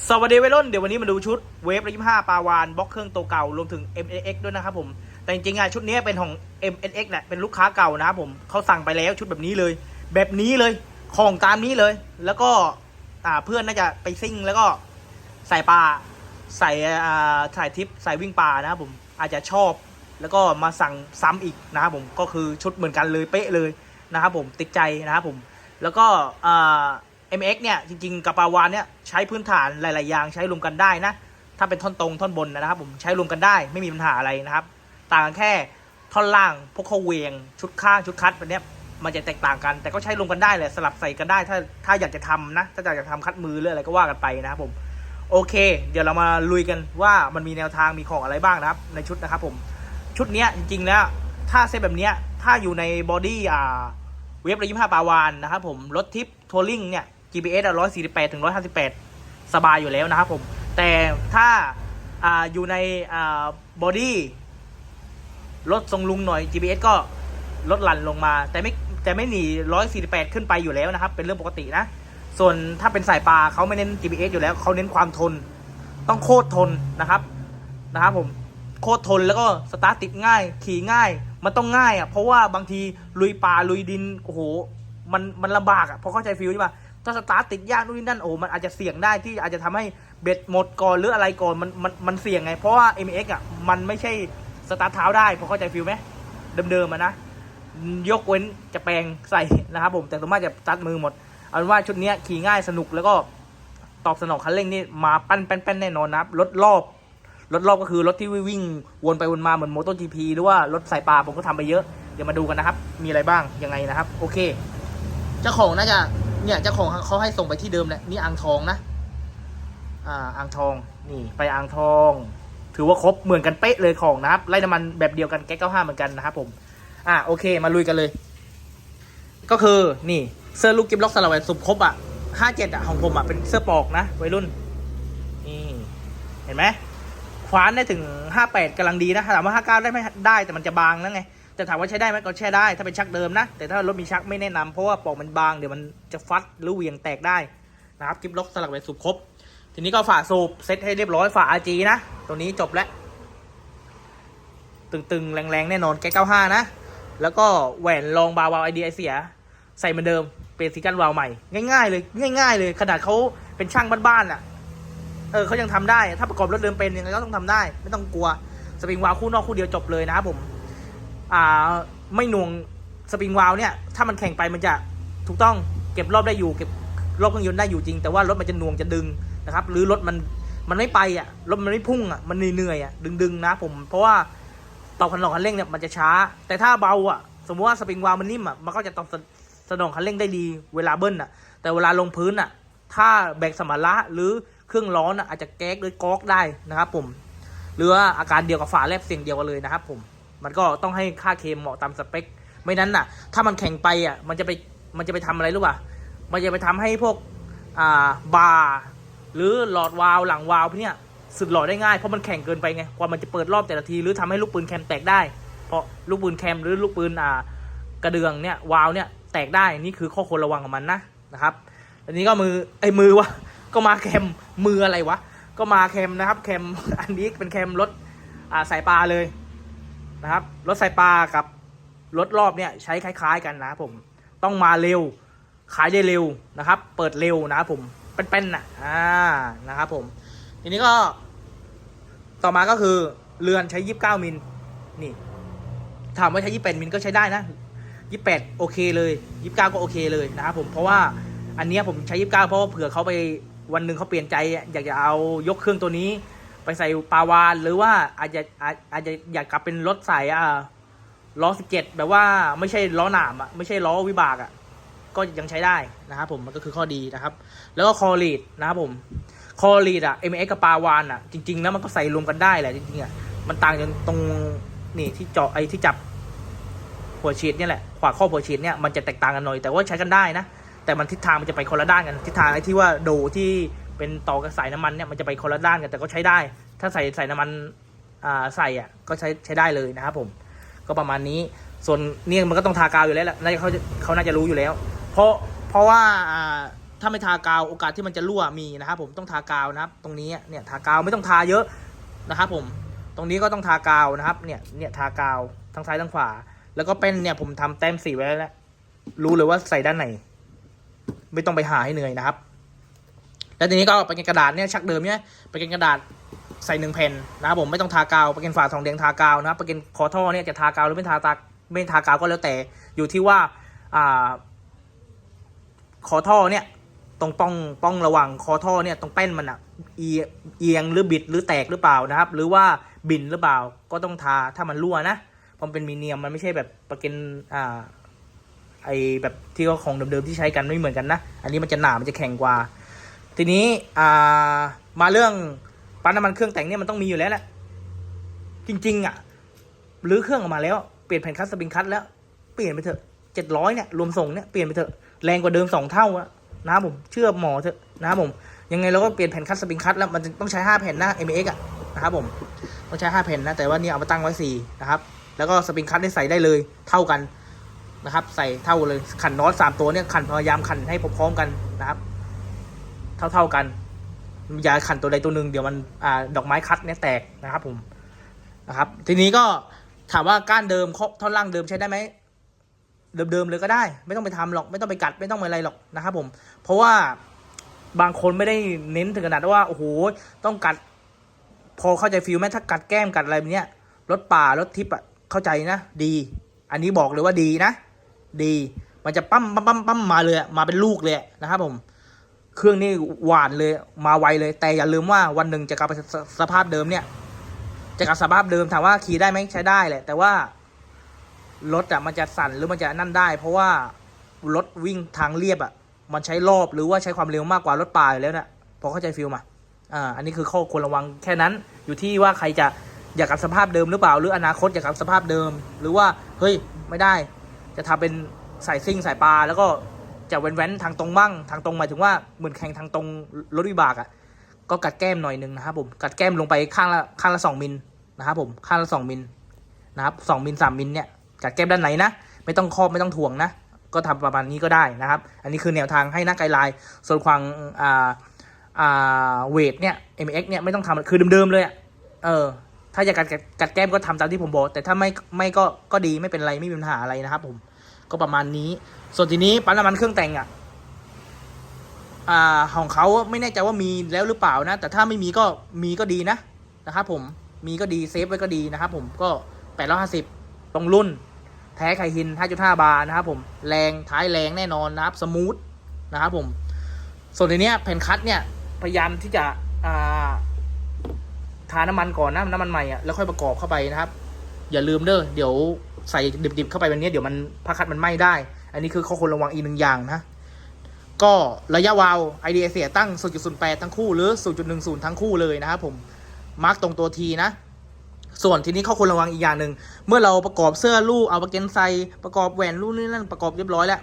สวัสดีวัยรุ่นเดี๋ยววันนี้มาดูชุดเวฟร้อยยี่ห้าปาวานบล็อกเครื่องตัวเก่ารวมถึง MNX ด้วยนะครับผมแต่จริงๆอะชุดนี้เป็นของ MNX แหละเป็นลูกค้าเก่านะครับผมเขาสั่งไปแล้วชุดแบบนี้เลย แบบนี้เลยของตามนี้เลย แล้วก็อ่าเพื่อนน่าจะไปซิ่งแล้วก็ใส่ปลาใส่อ่าถ่ายทิปใส่วิ่งปลานะครับผมอาจจะชอบแล้วก็มาสั่งซ้ำอีกนะครับผมก็คือชุดเหมือนกันเลยเป๊ะเลยนะครับผมติดใจนะครับผมแล้วก็อ่า MX เนี่ยจริงๆกับปาวานเนี่ยใช้พื้นฐานหลาย ๆ อย่างใช้รวมกันได้นะ ถ้าเป็นท่อนตรงท่อนบนนะครับ ผมใช้รวมกันได้ไม่มีปัญหาอะไรนะครับ ต่างกันแค่ท่อนล่างพวกเขาเวียงชุดข้างชุดคัดแบบเนี้ยมันจะแตกต่างกัน แต่ก็ใช้รวมกันได้แหละสลับใส่กันได้ ถ้าถ้าอยากจะทำนะ ถ้าอยากจะทำคัดมือหรืออะไรก็ว่ากันไปนะครับผมโอเค เดี๋ยวเรามาลุยกันว่ามันมีแนวทางมีของอะไรบ้างนะครับ ในชุดนะครับผมชุดเนี้ยจริงๆแล้วถ้าเซตแบบเนี้ยถ้าอยู่ในบอดี้อ่าเวฟร้อยยี่ห้าปาวานนะครับผมรถทิปทัวริงเนี่ย GPS ร้อยสี่สิบแปดถึงร้อยห้าสิบแปดสบายอยู่แล้วนะครับผม แต่ถ้าอ่าอยู่ในอ่าบอดี้รถทรงลุงหน่อย GPS ก็ลดหลั่นลงมา แต่ไม่แต่ไม่หนีร้อยสี่สิบแปดขึ้นไปอยู่แล้วนะครับ เป็นเรื่องปกตินะ ส่วนถ้าเป็นสายปลาเขาไม่เน้น GPS อยู่แล้วเขาเน้นความทน ต้องโคตรทนนะครับนะครับผมโคตรทนแล้วก็สตาร์ทติดง่าย ขี่ง่าย มันต้องง่ายอะเพราะว่าบางทีลุยป่าลุยดินโอ้โหมันมันลำบากอะเพราะเข้าใจฟิลใช่ปะ ถ้าสตาร์ทติดยากนู่นนี่นั่นโอ้มันอาจจะเสี่ยงได้ที่อาจจะทำให้เบ็ดหมดก่อนหรืออะไรก่อนมันมันมันเสี่ยงไง เพราะว่า m x อะมันไม่ใช่สตาร์ทเท้าได้พอเข้าใจฟิลไหมเดิมๆมานะยกเว้นจะแปลงใส่นะครับผมแต่ส่วนมากจะตัดมือหมด เอาเป็นว่าชุดนี้ขี่ง่ายสนุกแล้วก็ตอบสนองคันเร่งนี่มาปั้นแป้นๆแน่นอนนะครับรถรอบรถรอบก็คือรถที่วิ่งวนไปวนมาเหมือนโมโต GP หรือว่ารถสายปลาผมก็ทำไปเยอะ เดี๋ยวมาดูกันนะครับ มีอะไรบ้างยังไงนะครับ โอเค เจ้าของน่าจะ เนี่ยเจ้าของเขาให้ส่งไปที่เดิมแหละนี่อ่างทองนะ อ่าอ่างทองนี่ไปอ่างทอง ถือว่าครบเหมือนกันเป๊ะเลยของนะครับไล่น้ำมันแบบเดียวกันแก๊สเก้าห้าเหมือนกันนะครับผมอะโอเคมาลุยกันเลย ก็คือนี่เสื้อลูกกิฟล็อกสลับสุบครบอะห้าเจ็ดอะของผมอะเป็นเสื้อปอกนะวัยรุ่นนี่เห็นไหมคว้านได้ถึงห้าแปดกำลังดีนะถามว่าห้าเก้าได้ไหมได้แต่มันจะบางนะไง แต่ถามว่าใช้ได้ไหมก็ใช้ได้ถ้าเป็นชักเดิมนะ แต่ถ้ารถมีชักไม่แนะนำเพราะว่าปอกมันบางเดี๋ยวมันจะฟัดหรือเหวียงแตกได้นะครับกิฟล็อกสลักแบบสุบครบ ทีนี้ก็ฝาสูบเซ็ตให้เรียบร้อยฝา RG นะ ตัวนี้จบแล้ว ตึงๆ แรงๆ แน่นอนแก๊ส95 นะ แล้วก็แหวนรองบาวาวไอเดียเสีย ใส่เหมือนเดิมเป็นซิกันวาวใหม่ ง่ายๆ เลย ง่ายๆ เลย ขนาดเขาเป็นช่างบ้านๆอะเออเขายังทำได้ ถ้าประกอบรถเดิมเป็นยังไงก็ต้องทำได้ ไม่ต้องกลัว สปริงวาวคู่นอกคู่เดียวจบเลยนะครับผม อ่าไม่หน่วงสปริงวาลเนี่ยถ้ามันแข่งไปมันจะถูกต้องเก็บรอบได้อยู่เก็บรอบเครื่องยนต์ได้อยู่จริง แต่ว่ารถมันจะหน่วงจะดึงนะครับ หรือรถมันมันไม่ไปอะรถมันไม่พุ่งอะมันเหนื่อยๆอะดึงๆนะผมเพราะว่าตอบสนองคันเร่งเนี่ยมันจะช้า แต่ถ้าเบาอะ สมมติว่าสปริงวาลมันนิ่มอะมันก็จะตอบสนองคันเร่งได้ดีเวลาเบิ้ลอะ แต่เวลาลงพื้นอะ ถ้าแบกสมรรถะหรือเครื่องร้อนอะอาจจะแก๊กหรือก๊อกได้นะครับผมหรืออาการเดียวกับฝาแลบเสียงเดียวกันเลยนะครับผม มันก็ต้องให้ค่าเคมเหมาะตามสเปค ไม่นั้นน่ะ ถ้ามันแข่งไปอะ มันจะไป มันจะไปทำอะไรรู้ป่ะ มันจะไปทำให้พวก อ่า บาร์หรือหลอดวาล์วหลังวาล์วพวกเนี้ยสึกหล่อได้ง่ายเพราะมันแข่งเกินไปไงกว่ามันจะเปิดรอบแต่ละทีหรือทำให้ลูกปืนแคมแตกได้ เพราะลูกปืนแคมหรือลูกปืนอ่ากระเดืองเนี่ยวาล์วเนี่ยแตกได้นี่คือข้อควรระวังของมันนะนะครับอันนี้ก็มือไอ้มือวะก็มาแคมมืออะไรวะก็มาแคมนะครับแคมอันนี้เป็นแคมรถอ่าสายปลาเลย นะครับรถสายปลากับรถรอบเนี่ยใช้คล้าย ๆ กันนะผมต้องมาเร็วขายได้เร็วนะครับ เปิดเร็วนะผมเป็นๆน่ะอ่านะครับผมทีนี้ก็ต่อมาก็คือเรือนใช้ยี่สิบเก้ามิลนี่ถามว่าใช้ยี่สิบแปดมิลก็ใช้ได้นะยี่สิบแปดโอเคเลยยี่สิบเก้าก็โอเคเลยนะครับผมเพราะว่าอันนี้ผมใช้ยี่สิบเก้าเพราะว่าเผื่อเขาไปวันหนึ่งเขาเปลี่ยนใจอยากจะเอายกเครื่องตัวนี้ ไปใส่ปาวานหรือว่าอาจจะอาจจะอยากกลับเป็นรถใสายอ่าล้อสิบเจ็ดแบบว่าไม่ใช่ล้อหนามอะไม่ใช่ล้อวิบากอะก็ยังใช้ได้นะครับผมมันก็คือข้อดีนะครับ แล้วก็คอลีดนะครับผมคอรีดอะ m อ็กับปาวานอะจริง ๆ แล้วมันก็ใส่รวมกันได้แหละจริงๆอะมันต่างกันตรงนี่ที่เจาะไอ้ที่จับหัวฉีดเนี่ยแหละขวาข้อหัวฉีดเนี่ยมันจะแตกต่างกันหน่อยแต่ว่าใช้กันได้นะแต่มันทิศทางมันจะไปคนละด้านกันทิศทางไอ้ที่ว่าโดที่ เป็นต่อกับสายน้ำมันเนี่ยมันจะไปคนละด้านกันแต่ก็ใช้ได้ ถ้าใส่ใส่น้ำมันอ่าใส่อะก็ใช้ใช้ได้เลยนะครับผมก็ประมาณนี้ส่วนเนี่ยมันก็ต้องทากาวอยู่แล้วแหละน่าจะเขาเขาน่าจะรู้อยู่แล้ว เพราะเพราะว่าอ่าถ้าไม่ทากาวโอกาสที่มันจะรั่วมีนะครับผมต้องทากาวนะครับ ตรงนี้เนี่ยทากาวไม่ต้องทาเยอะนะครับผมตรงนี้ก็ต้องทากาวนะครับเนี่ยเนี่ยทากาวทั้งซ้ายทั้งขวา แล้วก็เป็นเนี่ยผมทำแต้มสีไว้แล้วรู้เลยว่าใส่ด้านไหน ไม่ต้องไปหาให้เหนื่อยนะครับ แล้วทีนี้ก็ไปกินกระดาษเนี่ยชักเดิมเนี่ยไปกินกระดาษใส่หนึ่งแผ่นนะครับผมไม่ต้องทากาวไปกินฝาทองแดงทากาวนะครับไปกินคอท่อเนี่ยจะทากาวหรือไม่ทาตาไม่ทากาวก็แล้วแต่อยู่ที่ว่าอ่าคอท่อเนี่ยตรงป้องป้องระหว่างคอท่อเนี่ยตรงแป้นมันอะเอียงหรือบิดหรือแตกหรือเปล่านะครับ หรือว่าบินหรือเปล่าก็ต้องทาถ้ามันรั่วนะเพราะมันเป็นมีเนียมมันไม่ใช่แบบประเก็นอ่าไอแบบที่เขาของเดิมๆที่ใช้กันไม่เหมือนกันนะ อันนี้มันจะหนา มันจะแข็งกว่า ทีนี้อ่ามาเรื่องปั๊มน้ำมันเครื่องแต่งเนี่ยมันต้องมีอยู่แล้วแหละจริง ๆ อะหรือเครื่องออกมาแล้ว เปลี่ยนแผ่นคัสสปริงคัสแล้ว เปลี่ยนไปเถอะเจ็ดร้อยเนี่ยรวมส่งเนี่ยเปลี่ยนไปเถอะแรงกว่าเดิมสองเท่าอะนะผมเชื่อหมอเถอะนะผม ยังไงเราก็เปลี่ยนแผ่นคัตสปริงคัตแล้วมันต้องใช้ห้าแผ่นนะ m x อะนะครับผมต้องใช้ห้าแผ่นนะ แต่ว่านี่เอามาตั้งไว้สี่นะครับ แล้วก็สปริงคัตได้ใส่ได้เลยเท่ากันนะครับ ใส่เท่าเลยขันน็อตสามตัวเนี่ยขันพยายามขันให้พร้อมๆกันนะครับ เท่าเท่า ๆกันอย่าขันตัวใดตัวหนึ่งเดี๋ยวมันอ่าดอกไม้คัดเนี่ยแตกนะครับผมนะครับ ทีนี้ก็ถามว่าก้านเดิมท่อนล่างเดิมใช้ได้ไหมเดิมๆเลยก็ได้ ไม่ต้องไปทำหรอกไม่ต้องไปกัดไม่ต้องไปอะไรหรอกนะครับผมเพราะว่าบางคนไม่ได้เน้นถึงขนาดว่าโอ้โหต้องกัด พอเข้าใจฟิลไหมถ้ากัดแก้มกัดอะไรแบบเนี้ยรถป่ารถทิปอะเข้าใจนะ ดี อันนี้บอกเลยว่าดีนะ ดี มันจะปั้มปั้มปั้มปั้มมาเลยมาเป็นลูกเลยนะครับผม เครื่องนี่หวานเลยมาไวเลย แต่อย่าลืมว่าวันหนึ่งจะกลับไปสภาพเดิมเนี่ย จะกลับสภาพเดิมถามว่าขี่ได้ไหมใช้ได้แหละ แต่ว่ารถอะมันจะสั่นหรือมันจะนั่นได้ เพราะว่ารถวิ่งทางเรียบอะมันใช้รอบหรือว่าใช้ความเร็วมากกว่ารถป่าอยู่แล้วนะพอเข้าใจฟิลมาอ่าอันนี้คือข้อควรระวังแค่นั้น อยู่ที่ว่าใครจะอยากกลับสภาพเดิมหรือเปล่า หรืออนาคตอยากกลับสภาพเดิม หรือว่าเฮ้ยไม่ได้ จะทำเป็นสายซิ่งสายปลาแล้วก็ จะเว้นๆทางตรงบ้างทางตรงหมายถึงว่าเหมือนแข่งทางตรงรถวิบากอะก็กัดแก้มหน่อยหนึ่งนะครับผมกัดแก้มลงไปข้างละข้างละสองมิลนะครับผมข้างละสองมิลนะครับสองมิลสามมิลเนี่ยกัดแก้มด้านไหนนะไม่ต้องครอบไม่ต้องถ่วงนะก็ทำประมาณนี้ก็ได้นะครับ อันนี้คือแนวทางให้นักไกด์ไลน์ส่วนความอ่าอ่าเวทเนี่ย MX เนี่ยไม่ต้องทำคือเดิมๆเลยอะเออถ้าอยากกัดกัดแก้มก็ทำตามที่ผมบอกแต่ถ้าไม่ไม่ก็ก็ดีไม่เป็นไรไม่มีปัญหาอะไรนะครับผม ก็ประมาณนี้ ส่วนทีนี้ปั๊มน้ำมันเครื่องแต่งอะอ่าของเขาไม่แน่ใจว่ามีแล้วหรือเปล่านะ แต่ถ้าไม่มีก็มีก็ดีนะนะครับผมมีก็ดีเซฟไว้ก็ดีนะครับผมก็แปดร้อยห้าสิบตรงรุ่น แท้ไข่หิน 5.5 บาร์นะครับผมแรงท้ายแรงแน่นอนนะครับสมูทนะครับผมส่วนในเนี้ยแผ่นคัตเนี่ยพยายามที่จะอ่าทาน้ำมันก่อนนะน้ำมันใหม่อะแล้วค่อยประกอบเข้าไปนะครับ อย่าลืมเด้อเดี๋ยวใส่ดิบๆเข้าไปวันนี้เดี๋ยวมันผ้าคัดมันไหม้ได้ อันนี้คือข้อควรระวังอีกหนึ่งอย่างนะ ก็ระยะวาล์ว IDA เสียตั้ง 0.08 ทั้งคู่หรือ 0.10 ทั้งคู่เลยนะครับผมมาร์กตรงตัวทีนะ ส่วนทีนี้ข้อควรระวังอีกอย่างหนึ่งเมื่อเราประกอบเสื้อลูกเอาประเกนไซประกอบแหวนลูกนี่นั่นประกอบเรียบร้อยแล้ว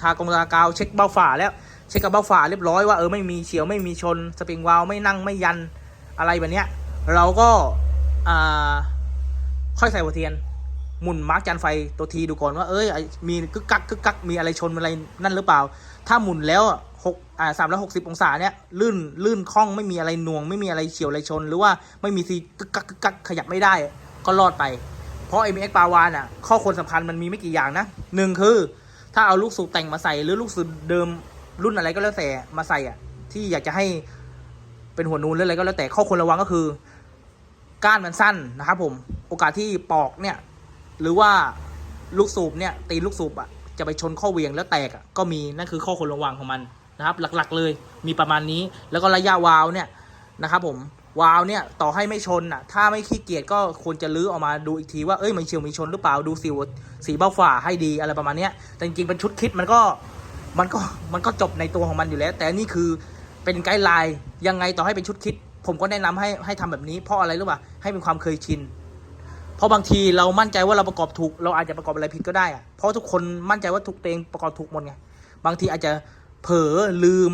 ทากงทากาวเช็คเบ้าฝาแล้วเช็คกับเบ้าฝาเรียบร้อยว่าเออไม่มีเฉียวไม่มีชนสปริงวาลวไม่นั่งไม่ยันอะไรแบบเนี้ยเราก็อ่า ค่อยใส่หัวเทียน หมุนมาร์กจานไฟตัวทีดูก่อนว่าเอ้ยมีกึกกักกึกกักมีอะไรชนอะไรนั่นหรือเปล่า ถ้าหมุนแล้วหกอ่าสามร้อยหกสิบองศาเนี่ยลื่นลื่นคล่องไม่มีอะไรหน่วง ไม่มีอะไรเฉียวอะไรชน หรือว่าไม่มีซีกึกกักกึกกักขยับไม่ได้ ก็รอดไป เพราะ m x ปาวานอะ ข้อควรสำคัญมันมีไม่กี่อย่างนะหนึ่งคือ ถ้าเอาลูกสูบแต่งมาใส่หรือลูกสูบเดิมรุ่นอะไรก็แล้วแต่มาใส่อะ ที่อยากจะให้เป็นหัวนูนหรืออะไรก็แล้วแต่ข้อควรระวังก็คือ ก้านมันสั้นนะครับผม โอกาสที่ปอกเนี่ย หรือว่าลูกสูบเนี่ย ตีลูกสูบอะจะไปชนข้อเวียงแล้วแตกอะก็มีนั่นคือข้อควรระวังของมันนะครับ หลักๆเลยมีประมาณนี้แล้วก็ระยะวาวเนี่ยนะครับผมวาวเนี่ยต่อให้ไม่ชนอะถ้าไม่ขี้เกียจก็ควรจะลื้อออกมาดูอีกทีว่าเอ้ยมันเฉียวมีชนหรือเปล่าดูสีสีเบ้าฝาให้ดีอะไรประมาณเนี้ยแต่จริงๆเป็นชุดคิดมันก็มันก็มันก็จบในตัวของมันอยู่แล้ว แต่นี่คือเป็นไกด์ไลน์ยังไงต่อให้เป็นชุดคิด ผมก็แนะนำให้ให้ทำแบบนี้เพราะอะไรรู้ป่ะให้เป็นความเคยชิน เพราะบางทีเรามั่นใจว่าเราประกอบถูก เราอาจจะประกอบอะไรผิดก็ได้อะเพราะทุกคนมั่นใจว่าทุกตัวเองประกอบถูกหมดไง บางทีอาจจะเผลอลืม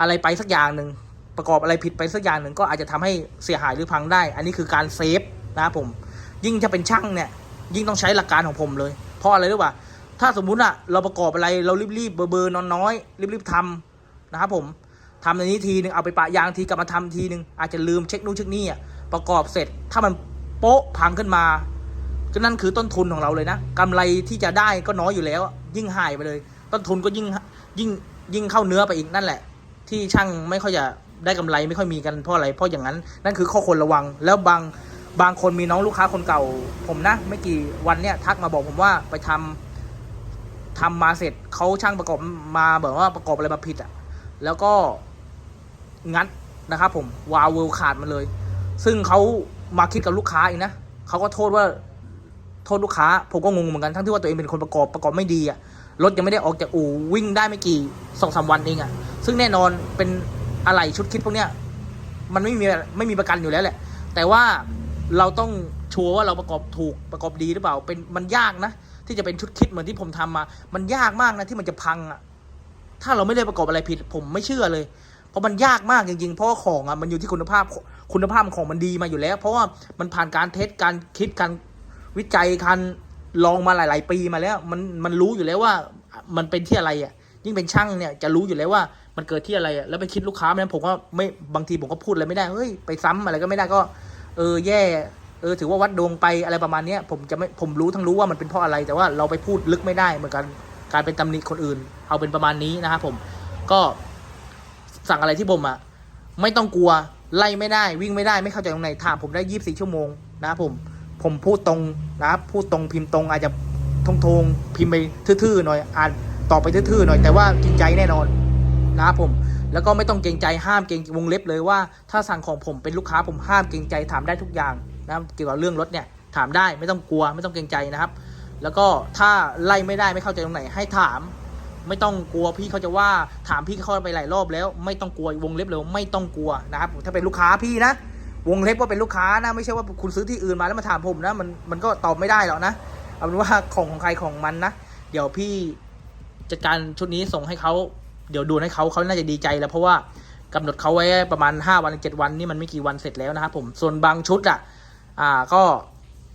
อะไรไปสักอย่างหนึ่งประกอบอะไรผิดไปสักอย่างหนึ่งก็อาจจะทำให้เสียหายหรือพังได้ อันนี้คือการเซฟนะครับผม ยิ่งถ้าเป็นช่างเนี่ย ยิ่งต้องใช้หลักการของผมเลย เพราะอะไรรู้ป่ะถ้าสมมุติอะเราประกอบอะไรเรารีบๆเบอร์เบอร์นอนน้อย รีบๆทำนะครับผมทำในนี้ทีหนึ่งเอาไปปะยางทีกลับมาทำทีหนึ่งอาจจะลืมเช็คนู่นเช็คนี่อะประกอบเสร็จถ้ามัน โป๊ะพังขึ้นมาก็นั่นคือต้นทุนของเราเลยนะกำไรที่จะได้ก็น้อยอยู่แล้ว ยิ่งหายไปเลย ต้นทุนก็ยิ่งยิ่งยิ่งเข้าเนื้อไปอีกนั่นแหละ ที่ช่างไม่ค่อยจะได้กำไรไม่ค่อยมีกันเพราะอะไรเพราะอย่างนั้น นั่นคือข้อควรระวัง แล้วบางบางคนมีน้องลูกค้าคนเก่า ผมนะ ไม่กี่วันเนี่ยทักมาบอกผมว่าไปทำทำมาเสร็จเขาช่างประกอบมาแบบว่าประกอบอะไรมาผิดอะ แล้วก็งัดนะครับผมวาวเวลขาดมาเลย ซึ่งเขา มาคิดกับลูกค้าอีกนะเขาก็โทษว่าโทษลูกค้า ผมก็งงเหมือนกันทั้งที่ว่าตัวเองเป็นคนประกอบประกอบไม่ดีอะรถยังไม่ได้ออกจากอู่วิ่งได้ไม่กี่สองสามวันเองอะซึ่งแน่นอนเป็นอะไรชุดคิดพวกเนี้ยมันไม่มีไม่มีประกันอยู่แล้วแหละ แต่ว่าเราต้องชัวร์ว่าเราประกอบถูกประกอบดีหรือเปล่า เป็นมันยากนะ ที่จะเป็นชุดคิดเหมือนที่ผมทำมา มันยากมากนะที่มันจะพังอะถ้าเราไม่ได้ประกอบอะไรผิด ผมไม่เชื่อเลย เพราะมันยากมากจริงๆ เพราะว่าของอะมันอยู่ที่คุณภาพ คุณภาพของมันดีมาอยู่แล้ว เพราะว่ามันผ่านการเทสการคิดการวิจัยการลองมาหลาย ๆ ปีมาแล้ว มันมันรู้อยู่แล้วว่ามันเป็นที่อะไรอะยิ่งเป็นช่างเนี่ยจะรู้อยู่แล้วว่ามันเกิดที่อะไรอะแล้วไปคิดลูกค้าไม่นั้นผมก็ไม่บางทีผมก็พูดอะไรไม่ได้เฮ้ยไปซ้ำอะไรก็ไม่ได้ก็ เออแย่เออถือว่าวัดดวงไปอะไรประมาณเนี้ยผมจะไม่ผมรู้ทั้งรู้ว่ามันเป็นเพราะอะไร แต่ว่าเราไปพูดลึกไม่ได้เหมือนกันการเป็นตำหนิคนอื่น เอาเป็นประมาณนี้นะครับผมก็สั่งอะไรที่ผมอะไม่ต้องกลัว ไล่ไม่ได้วิ่งไม่ได้ไม่เข้าใจตรงไหนถามผมได้ยี่สิบชั่วโมงนะครับผมผมพูดตรงนะครับพูดตรงพิมพ์ตรงอาจจะทงทงๆพิมพ์ไปทื่อๆหน่อยอ่านตอบไปทื่อๆหน่อยแต่ว่าจริงใจแน่นอนนะครับผมแล้วก็ไม่ต้องเกรงใจห้ามเกรงวงเล็บเลยว่า ถ้าสั่งของผมเป็นลูกค้าผมห้ามเกรงใจถามได้ทุกอย่างนะเกี่ยวกับเรื่องรถเนี่ยถามได้ไม่ต้องกลัวไม่ต้องเกรงใจนะครับ แล้วก็ถ้าไล่ไม่ได้ไม่เข้าใจตรงไหนให้ถาม ไม่ต้องกลัวพี่เขาจะว่าถามพี่เขาไปหลายรอบแล้ว ไม่ต้องกลัววงเล็บเลยไม่ต้องกลัวนะครับถ้าเป็นลูกค้าพี่นะ วงเล็บว่าเป็นลูกค้านะ ไม่ใช่ว่าคุณซื้อที่อื่นมาแล้วมาถามผมนะ มันมันก็ตอบไม่ได้หรอกนะเอาเป็นว่าของของใครของมันนะเดี๋ยวพี่จัดการชุดนี้ส่งให้เขาเดี๋ยวดูให้เขาเขาน่าจะดีใจแล้วเพราะว่ากำหนดเขาไว้ประมาณ 5 วัน7วันนี่มันไม่กี่วันเสร็จแล้วนะครับผมส่วนบางชุดอะอ่าก็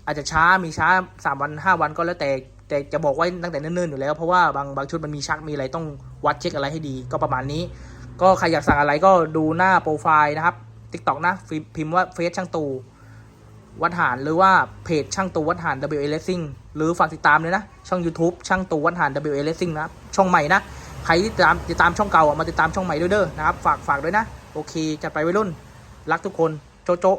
อาจจะช้ามีช้า 3 วัน 5 วันก็แล้วแต่ แต่จะบอกไว้ตั้งแต่เนิ่นๆอยู่แล้ว เพราะว่าบางบางชุดมันมีชักมีอะไรต้องวัดเช็คอะไรให้ดี ก็ประมาณนี้ ก็ใครอยากสั่งอะไรก็ดูหน้าโปรไฟล์นะครับติ๊กต็อกนะพิมพ์ว่าเฟซช่างตูวัดหารหรือว่าเพจช่างตูวัดหาร WA Racing หรือฝากติดตามเลยนะ ช่อง YouTube ช่างตูวัดหาร WA Racing นะช่องใหม่นะ ใครที่ตามติดตามช่องเก่าอะมาติดตามช่องใหม่ด้วยเด้อนะครับ ฝากฝากด้วยนะ โอเคจัดไปไวัยรุ่น รักทุกคน โจโจะ